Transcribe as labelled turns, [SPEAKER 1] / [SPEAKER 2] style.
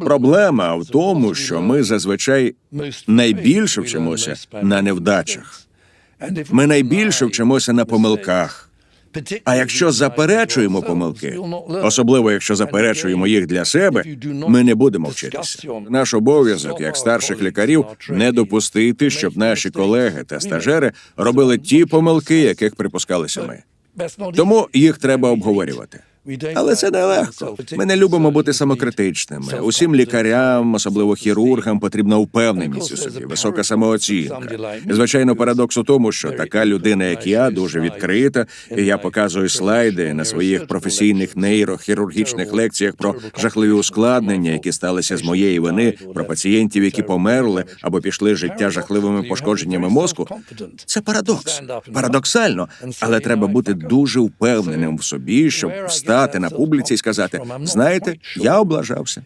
[SPEAKER 1] Проблема в тому, що ми зазвичай найбільше вчимося на невдачах. Ми найбільше вчимося на помилках. А якщо заперечуємо помилки, особливо якщо заперечуємо їх для себе, ми не будемо вчитися. Наш обов'язок, як старших лікарів, не допустити, щоб наші колеги та стажери робили ті помилки, яких припускалися ми. Тому їх треба обговорювати. Але це нелегко. Ми не любимо бути самокритичними. Усім лікарям, особливо хірургам, потрібна впевненість у собі, висока самооцінка. І, звичайно, парадокс у тому, що така людина, як я, дуже відкрита, і я показую слайди на своїх професійних нейрохірургічних лекціях про жахливі ускладнення, які сталися з моєї вини, про пацієнтів, які померли або пішли життя жахливими пошкодженнями мозку. Це парадокс. Парадоксально, але треба бути дуже впевненим в собі, щоб встати на публіці і сказати: знаєте, я облажався.